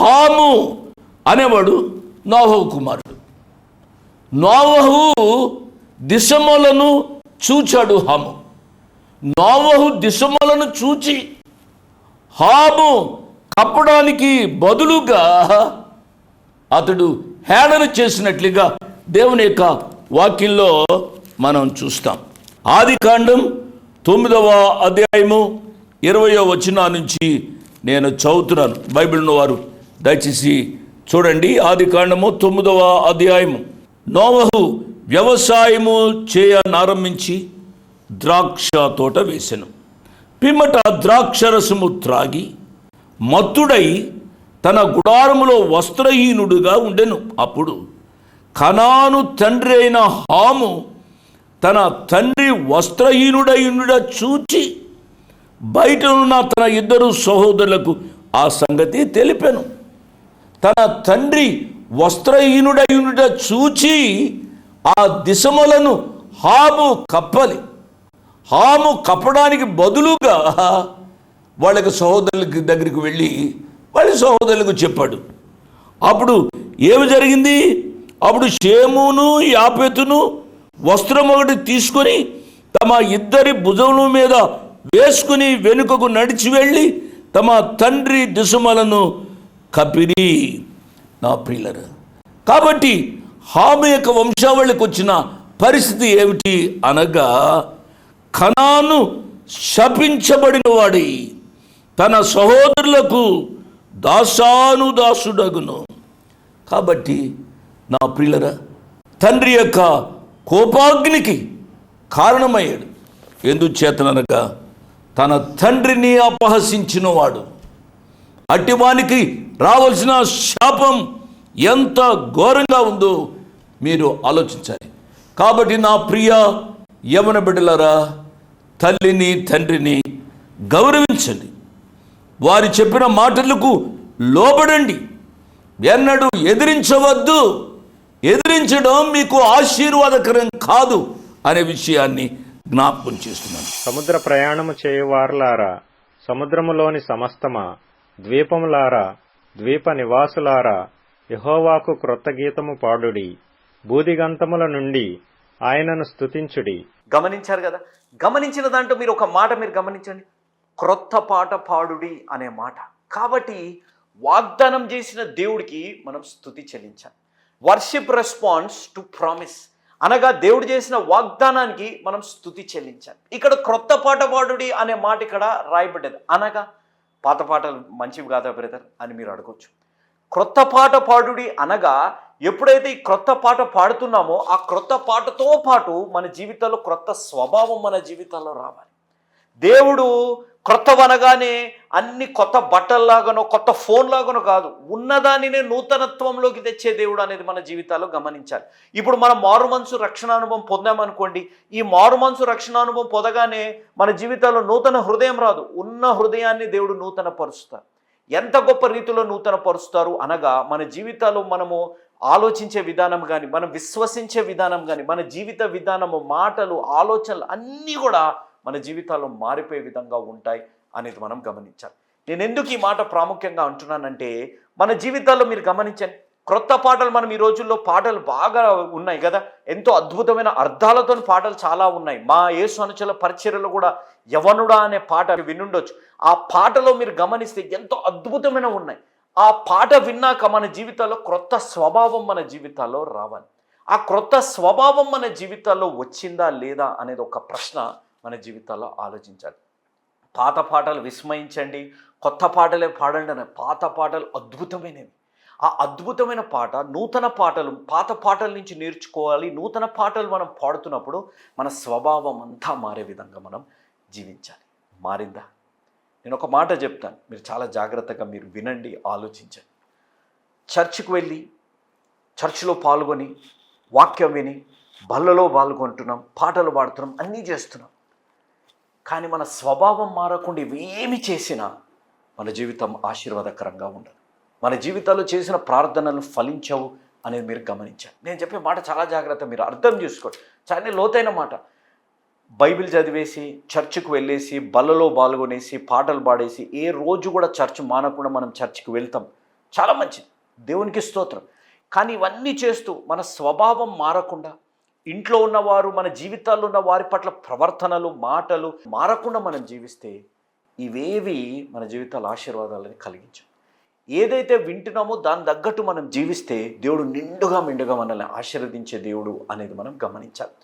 హాము అనేవాడు నోవహు కుమారుడు. నోవహు దిశములను చూచాడు హాము. నోవహు దిశములను చూచి హాము కప్పడానికి బదులుగా అతడు హేళన చేసినట్లుగా దేవుని యొక్క వాక్యంలో మనం చూస్తాం. ఆది కాండం తొమ్మిదవ అధ్యాయము ఇరవయో వచనా నుంచి నేను చదువుతున్నాను. బైబిల్ను వారు దయచేసి చూడండి ఆది కాండము తొమ్మిదవ అధ్యాయము. నోవహు వ్యవసాయము చేయనారంభించి ద్రాక్ష తోట వేసెను. పిమ్మట ద్రాక్షరసము త్రాగి మత్తుడై తన గుడారములో వస్త్రహీనుడుగా ఉండెను. అప్పుడు కనాను తండ్రి అయిన హాము తన తండ్రి వస్త్రహీనుడై ఉండుట చూచి బయట ఉన్న తన ఇద్దరు సహోదరులకు ఆ సంగతి తెలిపాను. తన తండ్రి వస్త్రహీనుడై చూచి ఆ దిశములను హాము కప్పలి. హాము కప్పడానికి బదులుగా వాళ్ళకి సహోదరులకి దగ్గరికి వెళ్ళి వాళ్ళ సహోదరులకు చెప్పాడు. అప్పుడు ఏమి జరిగింది? అప్పుడు షేమును యాపెతును వస్త్రం ఒకటి తీసుకొని తమ ఇద్దరి భుజముల మీద వేసుకుని వెనుకకు నడిచి వెళ్ళి తమ తండ్రి దిశమలను కపిరి నా ప్రియులరు. కాబట్టి హాము యొక్క వంశావళికి వచ్చిన పరిస్థితి ఏమిటి అనగా కణాను శపించబడిన వాడి తన సహోదరులకు దాసాను దాసుడగును కాబట్టి నా ప్రియులరా తండ్రి యొక్క కోపాగ్నికి కారణమయ్యాడు. ఎందుచేతననగా తన తండ్రిని అపహసించినవాడు. అట్టివానికి రావాల్సిన శాపం ఎంత ఘోరంగా ఉందో మీరు ఆలోచించాలి. కాబట్టి నా ప్రియ యవన బిడ్డలారా తల్లిని తండ్రిని గౌరవించండి. వారి చెప్పిన మాటలకు లోబడండి. ఎన్నడూ ఎదిరించవద్దు. ఎదిరించడం మీకు ఆశీర్వాదకరం కాదు అనే విషయాన్ని జ్ఞాపకం చేస్తున్నాను. సముద్ర ప్రయాణము చేయువారులారా సముద్రములోని సమస్తమా? ద్వీపములారా ద్వీప నివాసులారా యహోవాకు క్రొత్త గీతము పాడుడి. బూదిగంతముల నుండి ఆయనను స్థుతించుడి గమనించారు కదా? గమనించిన దాంట్లో మీరు ఒక మాట మీరు గమనించండి. క్రొత్త పాట పాడుడి అనే మాట. కాబట్టి వాగ్దానం చేసిన దేవుడికి మనం స్థుతి చెల్లించాలి. Worship response to promise. అనగా దేవుడు చేసిన వాగ్దానానికి మనం స్థుతి చెల్లించాలి. ఇక్కడ క్రొత్త పాట పాడుడి అనే మాట ఇక్కడ రాయబడ్డది. అనగా పాత పాటలు మంచివి కాదా బ్రదర్ అని మీరు అడగొచ్చు. క్రొత్త పాట పాడుడి అనగా ఎప్పుడైతే ఈ క్రొత్త పాట పాడుతున్నామో ఆ క్రొత్త పాటతో పాటు మన జీవితంలో క్రొత్త స్వభావం మన జీవితంలో రావాలి. దేవుడు క్రొత్తవనగానే అన్ని కొత్త బట్టల్లాగానో కొత్త ఫోన్ లాగానో కాదు. ఉన్నదానినే నూతనత్వంలోకి తెచ్చే దేవుడు అనేది మన జీవితాల్లో గమనించాలి. ఇప్పుడు మనం మారు మనసు రక్షణ అనుభవం పొందామనుకోండి ఈ మారు మనసు రక్షణ అనుభవం పొందగానే మన జీవితాల్లో నూతన హృదయం రాదు. ఉన్న హృదయాన్ని దేవుడు నూతన పరుస్తారు ఎంత గొప్ప రీతిలో నూతన పరుస్తారు అనగా మన జీవితాల్లో మనము ఆలోచించే విధానం కానీ మనం విశ్వసించే విధానం కానీ మన జీవిత విధానము మాటలు ఆలోచనలు అన్నీ కూడా మన జీవితాల్లో మారిపోయే విధంగా ఉంటాయి అనేది మనం గమనించాలి. నేను ఎందుకు ఈ మాట ప్రాముఖ్యంగా అంటున్నానంటే మన జీవితాల్లో మీరు గమనించండి క్రొత్త పాటలు మనం ఈ రోజుల్లో పాటలు బాగా ఉన్నాయి కదా? ఎంతో అద్భుతమైన అర్థాలతో పాటలు చాలా ఉన్నాయి. మా యేసు అనుచల పరిచర్యలో కూడా యవనుడా అనే పాట వినుండొచ్చు. ఆ పాటలో మీరు గమనిస్తే ఎంతో అద్భుతమైన ఉన్నాయి. ఆ పాట విన్నాక మన జీవితాల్లో క్రొత్త స్వభావం మన జీవితాల్లో రావాలి. ఆ క్రొత్త స్వభావం మన జీవితాల్లో వచ్చిందా లేదా అనేది ఒక ప్రశ్న మన జీవితాల్లో ఆలోచించాలి. పాత పాటలు విస్మయించండి. కొత్త పాటలే పాడండి అనే పాత పాటలు అద్భుతమైనవి. ఆ అద్భుతమైన పాట నూతన పాటలు పాత పాటల నుంచి నేర్చుకోవాలి. నూతన పాటలు మనం పాడుతున్నప్పుడు మన స్వభావం అంతా మారే విధంగా మనం జీవించాలి. మారిందా? నేను ఒక మాట చెప్తాను. మీరు చాలా జాగ్రత్తగా మీరు వినండి ఆలోచించండి. చర్చికి వెళ్ళి చర్చిలో పాల్గొని వాక్యం విని బల్లలో పాల్గొంటున్నాం పాటలు పాడుతున్నాం అన్నీ చేస్తున్నాం. కానీ మన స్వభావం మారకుండా ఏమి చేసినా మన జీవితం ఆశీర్వాదకరంగా ఉండదు. మన జీవితాల్లో చేసిన ప్రార్థనలు ఫలించవు అనేది మీరు గమనించాలి. నేను చెప్పే మాట చాలా జాగ్రత్త మీరు అర్థం చేసుకోండి. చాలా లోతైన మాట. బైబిల్ చదివేసి చర్చికి వెళ్ళేసి బల్లలో పాల్గొనేసి పాటలు పాడేసి ఏ రోజు కూడా చర్చ్ మానకుండా మనం చర్చికి వెళ్తాం. చాలా మంచిది. దేవునికి స్తోత్రం. కానీ ఇవన్నీ చేస్తూ మన స్వభావం మారకుండా ఇంట్లో ఉన్నవారు మన జీవితాల్లో ఉన్న వారి పట్ల ప్రవర్తనలు మాటలు మారకుండా మనం జీవిస్తే ఇవేవి మన జీవితాల ఆశీర్వాదాలని కలిగించవు. ఏదైతే వింటున్నామో దాని తగ్గట్టు మనం జీవిస్తే దేవుడు నిండుగా మిండుగా మనల్ని ఆశీర్వదించే దేవుడు అనేది మనం గమనించాలి.